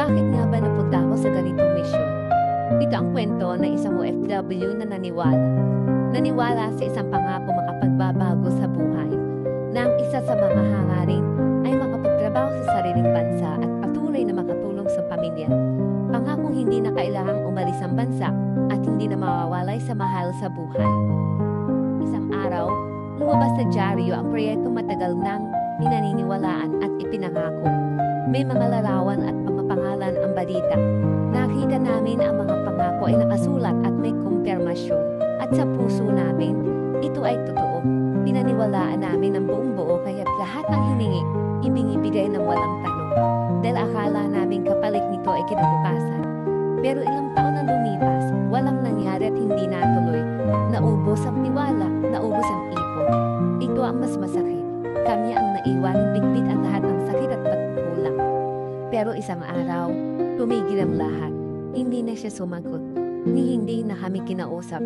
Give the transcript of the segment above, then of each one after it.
Bakit nga ba napunta ako sa ganitong misyon? Ito ang kwento ng isang OFW na naniwala. Naniwala sa isang pangako makapagbabago sa buhay na ang isa sa mga hangarin ay makapagtrabaho sa sariling bansa at patuloy na makatulong sa pamilya. Pangakong hindi na kailangang umalis ang bansa at hindi na mawawalay sa mahal sa buhay. Isang araw, lumabas sa dyaryo ang proyektong matagal nang pinaniniwalaan at ipinangako. May mga larawan at pamapangalan ang balita. Nakita namin ang mga pangako ay nakasulat at may kumpirmasyon. At sa puso namin, ito ay totoo. Pinaniwalaan namin ang buong buo kaya lahat ng hiningi, ibinibigay ng walang tanong. Dahil akala namin kapalit nito ay kinabukasan. Pero ilang taon na lumipas, walang nangyari at hindi natuloy. Naubos ang tiwala, naubos ang ipon. Ito ang mas masakit. Kami ang naiwan, bitbit ang lahat ng sakit at pagkukulang. Pero isang araw, tumigil ang lahat. Hindi na siya sumagot. Ni hindi na kami kinausap.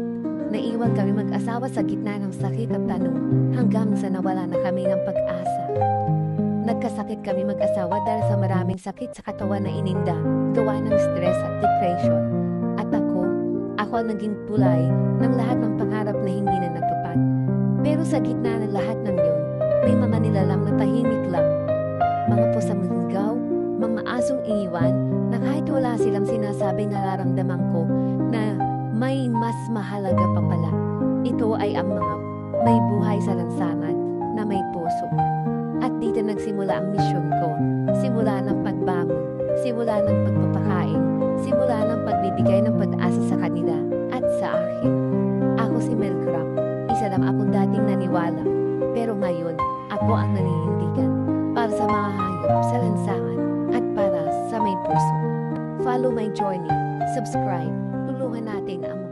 Naiwan kami mag-asawa sa gitna ng sakit at tanong hanggang sa nawala na kami ng pag-asa. Nagkasakit kami mag-asawa dahil sa maraming sakit sa katawan na ininda, gawa ng stress at depression. At ako, ako ang naging tulay ng lahat ng pangarap na hindi na natupad. Pero sa gitna ng lahat ng yun, may mga nilalang na tahimik lang. Mga pusang ligaw, mga asong iiwan na kahit wala silang sinasabi nararamdaman ko na may mas mahalaga pa pala. Ito ay ang mga may buhay sa lansangan na may puso. At dito nagsimula ang misyon ko. Simula ng pagbangon, simula ng pagpapakain, simula ng pagbibigay ng pag-asa sa kanila at sa akin. Ako si Mel Crop. Isa lang akong dating naniwala. Pero ngayon, ako ang naninindigan para sa mga hayop sa lansangan Follow my journey, subscribe, tulungan natin ang